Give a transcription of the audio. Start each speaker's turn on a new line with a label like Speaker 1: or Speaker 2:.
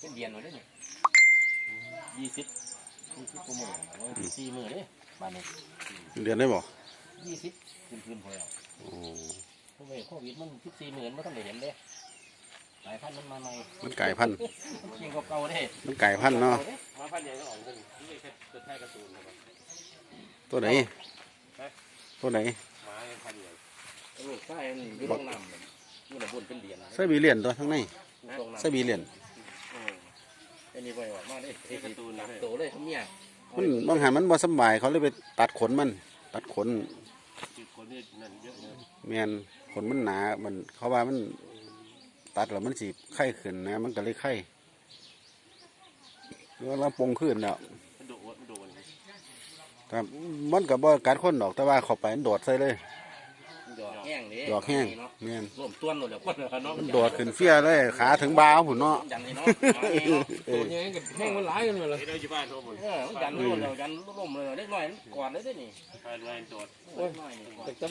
Speaker 1: เป็นเดียนหเลยเนี่ยยี่สิบยี่สิบกว่าหมื่นสี่หมื่นเลยบ้านนี้
Speaker 2: เดียนได้บ่
Speaker 1: ยี่สิบคืนคืนพอแล้ว
Speaker 2: โอ้
Speaker 1: โหโควิดมันสิบสี่หมื่นไม่ต้องได้เห็นเลยหลายพันมันมาใหม่
Speaker 2: มันไก่พันธุ์
Speaker 1: ยิงกับเก่าเลย
Speaker 2: มันไก่พันธุ์เนาะ
Speaker 3: มาพันใหญ่ก็ออกเลงนี่แค่ตัวแท้กระสุน
Speaker 2: ตัวไหนตัวไหน
Speaker 3: ไม้พันใหญ่
Speaker 1: ใช่อยู่ตรงน้ำอยู่ระบุนเป็นเหรียญ
Speaker 2: ไซบีเรียนตัวทั้งในไซบีเรียน
Speaker 1: อ้นี่ไปออกมาเด้ไอ้การ์ตูนนะ โตเลยเขาเมีย
Speaker 2: มันบางหันมันบ่สำบายเขาเลยไปตัดขนมัน ตัดขน
Speaker 3: จุดคนนี่นั่นเยอะเลย
Speaker 2: แมนขนมันหนา มันเขาว่ามันตัดแล้วมันสิไข้ขึ้นนะ มันก็เลยไข้แล้วเราปรุงขึ้นแล้ว
Speaker 3: มันโดดมันโดน
Speaker 2: ครับมันก็บ่กัดคนดอกแต่ว่าเข้าไปมันโดดใส่เลย
Speaker 1: ดอกแห้ งเด้
Speaker 2: ดอกแห้ง
Speaker 1: เนาะ
Speaker 2: แม่น
Speaker 1: ร่วมต้วนหมดแล้วคนเนาะ
Speaker 2: มันโดดขึ้นเฟี้ยเลยขาถึงบ่าวพุ่นเนาะ
Speaker 1: ยันเลยเนาะ
Speaker 2: เออ
Speaker 4: ยังไงกับแห้งมันหลายกันเลย
Speaker 3: ไอ้เราอยู่บ้านทั้งหมด
Speaker 1: เออมันยันร่วมแล้วยันร่วมเลยเล็กน้อยก่อนเลยเด้นี่
Speaker 3: ใครรวยโดด
Speaker 1: เล็กน้อยนี่ก่อน
Speaker 4: แต่